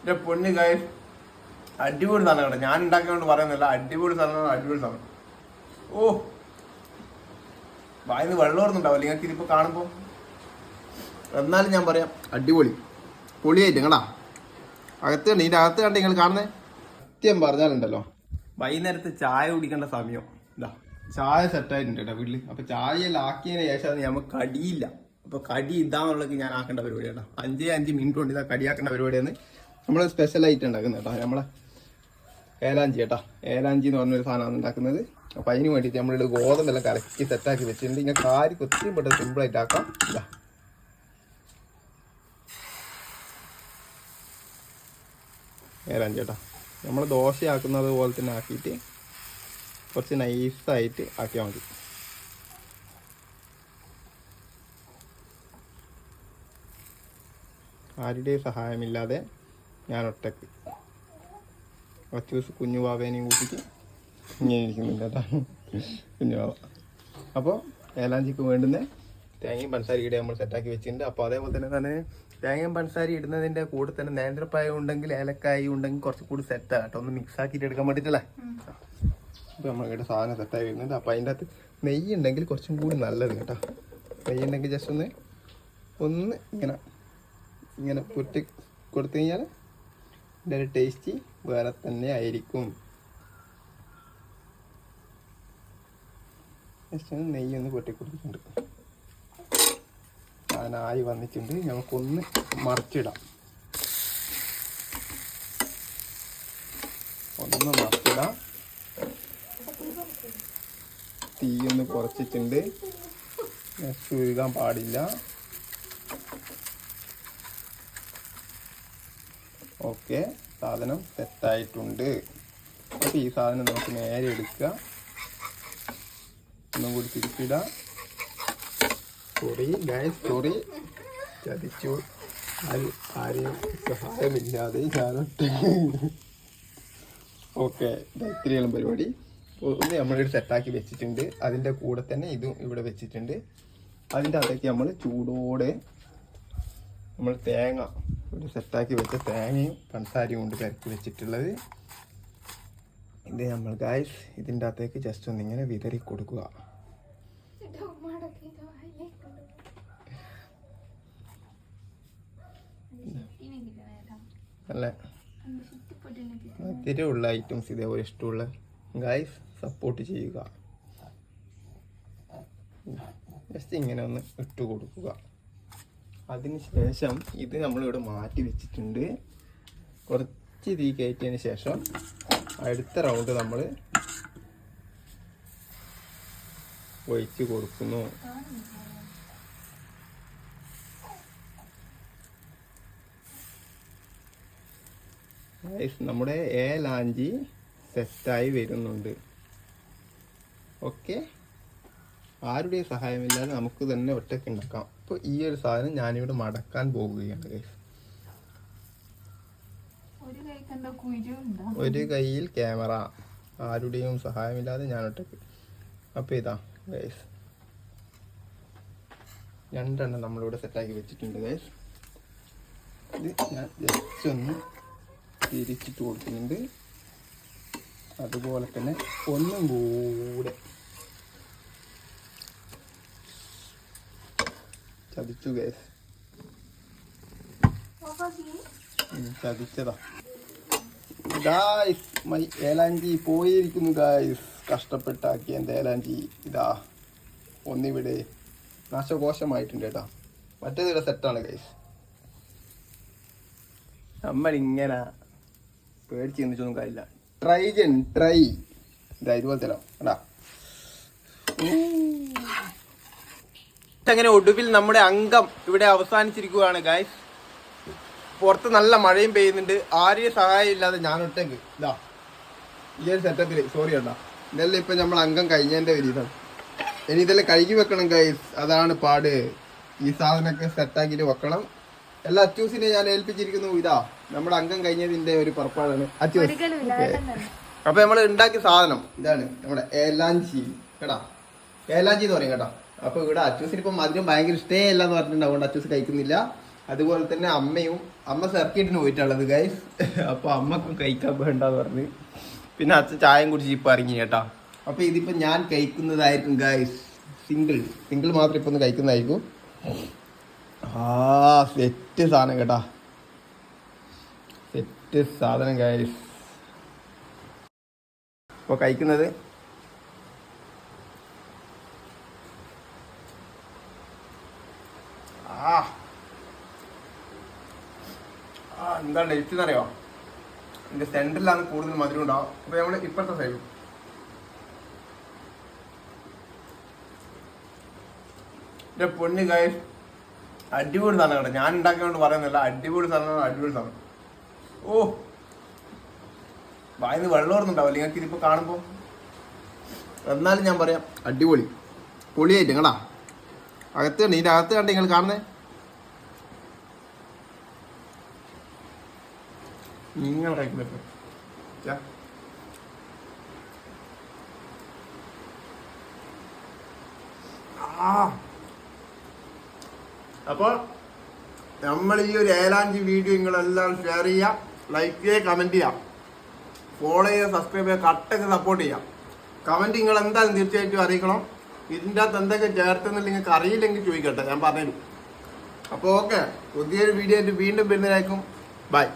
എന്റെ പൊന്ന് കായ അടിപൊളി സാധനം കേട്ടോ. ഞാൻ ഉണ്ടാക്കിയോണ്ട് പറയുന്നില്ല. അടിപൊളി സാധനം അടിപൊളി സാധനം. ഓ. വായന്ന് വെള്ളം ഓർന്നുണ്ടാവില്ല നിങ്ങൾക്ക് ഇതിപ്പോ കാണുമ്പോ. എന്നാലും ഞാൻ പറയാം അടിപൊളി. പൊളിയായിട്ട് കേടാ അകത്ത് കണ്ട് ഇതിന്റെ അകത്ത് കണ്ട് നിങ്ങൾ കാണുന്നേ. സത്യം പറഞ്ഞാലുണ്ടല്ലോ. വൈകുന്നേരത്തെ ചായ കുടിക്കേണ്ട സമയം. ഇതാ ചായ സെറ്റായിട്ടുണ്ട് വീട്ടിൽ. അപ്പൊ ചായയെല്ലാം ആക്കിയതിന് ശേഷം നമുക്ക് കടിയില്ല. അപ്പൊ കടി ഇതാന്നുള്ളത് ഞാൻ ആക്കേണ്ട പരിപാടിയാണ് അഞ്ചേ അഞ്ച് മിനിറ്റ് കൊണ്ട് ഇതാ കടിയാക്കേണ്ട പരിപാടിയാണ് നമ്മൾ സ്പെഷ്യൽ ആയിട്ട് ഉണ്ടാക്കുന്നത് കേട്ടോ. നമ്മളെ ഏലാഞ്ചി കേട്ടോ. ഏലാഞ്ചി എന്ന് പറഞ്ഞൊരു സാധനമാണ് ഉണ്ടാക്കുന്നത്. അപ്പം അതിന് വേണ്ടിയിട്ട് നമ്മളിവിടെ ഗോതമ്പെല്ലാം കലക്കി സെറ്റാക്കി വെച്ചിട്ടുണ്ട്. ഇങ്ങനെ കാരി ഒത്തിരി പെട്ടെന്ന് സിമ്പിൾ ആയിട്ട് ആക്കാം. ഇതാ. ഏലാഞ്ചി കേട്ടോ. നമ്മൾ ദോശയാക്കുന്നത് പോലെ തന്നെ ആക്കിയിട്ട് കുറച്ച് നൈസായിട്ട് ആക്കിയാൽ മതി. ആരുടെയും സഹായമില്ലാതെ ഞാൻ ഒറ്റയ്ക്ക്. കുറച്ച് ദിവസം കുഞ്ഞു വാവേനെയും കൂട്ടിയിട്ട് ഇങ്ങനെ ഇരിക്കുന്നുണ്ട് അതാണ് കുഞ്ഞു വാവ. അപ്പോൾ ഏലാഞ്ചിക്ക് വേണ്ടുന്ന തേങ്ങയും പഞ്ചസാരയുടെ നമ്മൾ സെറ്റാക്കി വെച്ചിട്ടുണ്ട്. അപ്പോൾ അതേപോലെ തന്നെ തന്നെ തേങ്ങയും പഞ്ചസാര ഇടുന്നതിന്റെ കൂടെ തന്നെ നേന്ത്രപ്പായ ഉണ്ടെങ്കിൽ ഏലക്കായ ഉണ്ടെങ്കിൽ കുറച്ച് കൂടി സെറ്റാണ് കേട്ടോ. ഒന്ന് മിക്സ് ആക്കിയിട്ട് എടുക്കാൻ വേണ്ടിയിട്ടല്ലേ അപ്പോൾ നമ്മളിവിടെ സാധനം സെറ്റായി വരുന്നുണ്ട് അപ്പോൾ അതിന്റെ അകത്ത് നെയ്യ് ഉണ്ടെങ്കിൽ കുറച്ചും കൂടി നല്ലത് കേട്ടോ. നെയ്യ് ഉണ്ടെങ്കിൽ ജസ്റ്റ് ഒന്ന് ഒന്ന് ഇങ്ങനെ ഇങ്ങനെ പുറ്റി കൊടുത്തു കഴിഞ്ഞാൽ ഇതിന്റെ ടേസ്റ്റ് വേറെ തന്നെ ആയിരിക്കും. ജസ്റ്റ് ഒന്ന് പൊട്ടി കൊടുത്തിട്ടുണ്ട് ഞാനായി വന്നിട്ടുണ്ട്. നമുക്കൊന്ന് മറിച്ചിടാം. ഒന്ന് മറിച്ചിടാം. തീ ഒന്ന് കുറച്ചിട്ടുണ്ട്. ചുരുകാൻ പാടില്ല. ഓക്കെ സാധനം സെറ്റായിട്ടുണ്ട് അപ്പോൾ ഈ സാധനം നമുക്ക് നേരെ എടുക്കുക. ഒന്നും കൂടി തിരിച്ചിടാം സോറി ഗൈസ് സോറി ചതിച്ചു. ആരും ആരെയും സഹായമില്ലാതെ ഞാനൊട്ട് ഓക്കെ ഇത്രയാണ് പരിപാടി. ഒന്ന് നമ്മളിവിടെ സെറ്റാക്കി വെച്ചിട്ടുണ്ട്. അതിന്റെ കൂടെ തന്നെ ഇതും ഇവിടെ വെച്ചിട്ടുണ്ട്. അതിന്റെ അകത്തേക്ക് നമ്മൾ ചൂടോടെ നമ്മൾ തേങ്ങ ഒരു സെറ്റാക്കി വെച്ച തേങ്ങയും പഞ്ചസാരയും കൊണ്ട് കരക്കി വെച്ചിട്ടുള്ളത്. ഇത് നമ്മൾ ഗായ്സ് ഇതിന്റെ അകത്തേക്ക് ജസ്റ്റ് ഒന്നിങ്ങനെ വിതറി കൊടുക്കുക. നല്ല ഉള്ള ഐറ്റംസ് ഇതേപോലെ ഇഷ്ടമുള്ള ഗായ്സ് സപ്പോർട്ട് ചെയ്യുക. ജസ്റ്റ് ഇങ്ങനെ ഒന്ന് ഇട്ട് കൊടുക്കുക. അതിന് ശേഷം ഇത് നമ്മളിവിടെ മാറ്റി വെച്ചിട്ടുണ്ട്. കുറച്ച് തീ കയറ്റിയതിന് ശേഷം അടുത്ത റൗണ്ട് നമ്മൾ ഒഴിച്ച് കൊടുക്കുന്നു. നമ്മുടെ നമ്മുടെ ഏലാഞ്ചി സെറ്റായി വരുന്നുണ്ട്. ഓക്കെ ആരുടെയും സഹായമില്ലാതെ നമുക്ക് തന്നെ ഒറ്റയ്ക്ക് ഉണ്ടാക്കാം അപ്പോൾ ഈ ഒരു സാധനം ഞാനിവിടെ മടക്കാൻ പോകുകയാണ് ഗൈസ് ഒരു കയ്യിൽ ക്യാമറ. ആരുടെയും സഹായമില്ലാതെ ഞാൻ ഒറ്റയ്ക്ക്. അപ്പോൾ ഇതാ ഗൈസ് രണ്ടെണ്ണം നമ്മളിവിടെ സെറ്റാക്കി വെച്ചിട്ടുണ്ട് ഗൈസ് ഇത് ഞാൻ ജസ്റ്റ് ഒന്ന് തിരിച്ചിട്ട് കൊടുക്കുന്നുണ്ട്. അതുപോലെ തന്നെ ഒന്നും കൂടെ ചതിച്ചു ഗൈസ് ചതിച്ചതാ. ഗായ്സ് മൈ ഏലാഞ്ചി പോയിരിക്കുന്നു ഗായ്സ്. കഷ്ടപ്പെട്ടാക്കി എന്റെ ഏലാഞ്ചി ഇതാ ഒന്നിവിടെ നാശകോശമായിട്ടുണ്ട് കേട്ടോ. മറ്റേതിവിടെ സെറ്റാണ് ഗൈസ് നമ്മളിങ്ങനെ പേടിച്ച് ചിന്തിച്ചൊന്നും കാര്യമില്ല. ട്രൈ ജൻ ട്രൈ. ഇതാ ഇതുപോലെ തരാം കേട്ടാ അങ്ങനെ ഒടുവിൽ നമ്മുടെ അംഗം ഇവിടെ അവസാനിച്ചിരിക്കുകയാണ് ഗായ്സ് പുറത്ത് നല്ല മഴയും പെയ്യുന്നുണ്ട്. ആരെയും സഹായം ഇല്ലാതെ ഞാൻ ഒറ്റയ്ക്ക് ഇതാ ഈ ഒരു സെറ്റപ്പിൽ സോറി കേട്ടോ ഇതെല്ലാം ഇപ്പം നമ്മൾ അംഗം കഴിഞ്ഞതിന്റെ ഒരു ഇതാണ് ഇനി ഇതെല്ലാം കഴുകി വെക്കണം ഗൈസ് അതാണ് പാട്. ഈ സാധനമൊക്കെ സെറ്റാക്കിയിട്ട് വെക്കണം. എല്ലാ അച്ചൂസിനെ ഞാൻ ഏൽപ്പിച്ചിരിക്കുന്നു. ഇതാ നമ്മുടെ അംഗം കഴിഞ്ഞതിന്റെ ഒരു പുറപ്പാടാണ്. അച്ചൂസ് അപ്പം നമ്മൾ ഉണ്ടാക്കിയ സാധനം ഇതാണ്. നമ്മുടെ ഏലാഞ്ചി. കേട്ടാ ഏലാഞ്ചി എന്ന് പറയും കേട്ടോ. അപ്പൊ ഇവിടെ അച്ചൂസിന് ഇപ്പൊ മധുരം ഭയങ്കര ഇഷ്ടേ അല്ല എന്ന് പറഞ്ഞിട്ടുണ്ട്. അതുകൊണ്ട് അച്ചൂസ് കഴിക്കുന്നില്ല. അതുപോലെ തന്നെ അമ്മയും അമ്മ സർക്കിട്ടിന് പോയിട്ടുള്ളത് ഗൈസ് അപ്പൊ അമ്മക്കും കഴിക്കാൻ വേണ്ടെന്ന് പറഞ്ഞ്. പിന്നെ അച്ഛൻ ചായയും കുടിച്ച് ഇപ്പൊ ഇറങ്ങി കേട്ടാ. അപ്പൊ ഇതിപ്പോ ഞാൻ കഴിക്കുന്നതായിരിക്കും ഗൈസ് സിംഗിൾ സിംഗിൾ മാത്രം ഇപ്പൊ ഒന്ന് കഴിക്കുന്നതായിരിക്കും. ആ സെറ്റ് സാധനം കേട്ടാ. സെറ്റ് സാധനം ഗൈസ് അപ്പൊ കഴിക്കുന്നത് ആ ആ എന്താ ടേസ്റ്റ് എന്നറിയോ? ഇതിന്റെ സെന്ററിലാണ് കൂടുതൽ മധുരം ഉണ്ടാവും അപ്പൊ നമ്മൾ ഇപ്പോഴത്തെ സൈഡ് എന്റെ പൊന്ന് കായ അടിപൊളി സാധനം കേട്ടോ. ഞാൻ ഉണ്ടാക്കിയോണ്ട് പറയുന്നില്ല. അടിപൊളി സാധനം അടിപൊളി സാധനം. ഓ വായന്ന് വെള്ളം ഓർന്നുണ്ടാവില്ല നിങ്ങൾക്ക് ഇതിപ്പോ കാണുമ്പോ. എന്നാലും ഞാൻ പറയാം അടിപൊളി. പൊളിയായിട്ട് കേട്ടാ അകത്ത് കണ്ട് ഇതിന്റെ അകത്ത് കണ്ട് നിങ്ങൾ കാണുന്നേ. നിങ്ങൾ കഴിക്കുന്നത് Ja. അപ്പോൾ നമ്മൾ ഈ ഒരു ഏലാഞ്ചി വീഡിയോ നിങ്ങളെല്ലാം ഷെയർ ചെയ്യാം ലൈക്ക് ചെയ്യുക കമന്റ് ചെയ്യാം ഫോളോ ചെയ്യുക സബ്സ്ക്രൈബ് ചെയ്യുക കട്ടൊക്കെ സപ്പോർട്ട് ചെയ്യാം കമന്റ് നിങ്ങൾ എന്തായാലും തീർച്ചയായിട്ടും അറിയിക്കണം. ഇതിന്റെ അകത്ത് എന്തൊക്കെ ചേർത്തെന്നില്ല നിങ്ങൾക്ക് അറിയില്ലെങ്കിൽ ചോദിക്കട്ടെ ഞാൻ പറഞ്ഞു അപ്പോൾ ഓക്കെ പുതിയൊരു വീഡിയോ ആയിട്ട് വീണ്ടും വരുന്നതായിരിക്കും ബൈ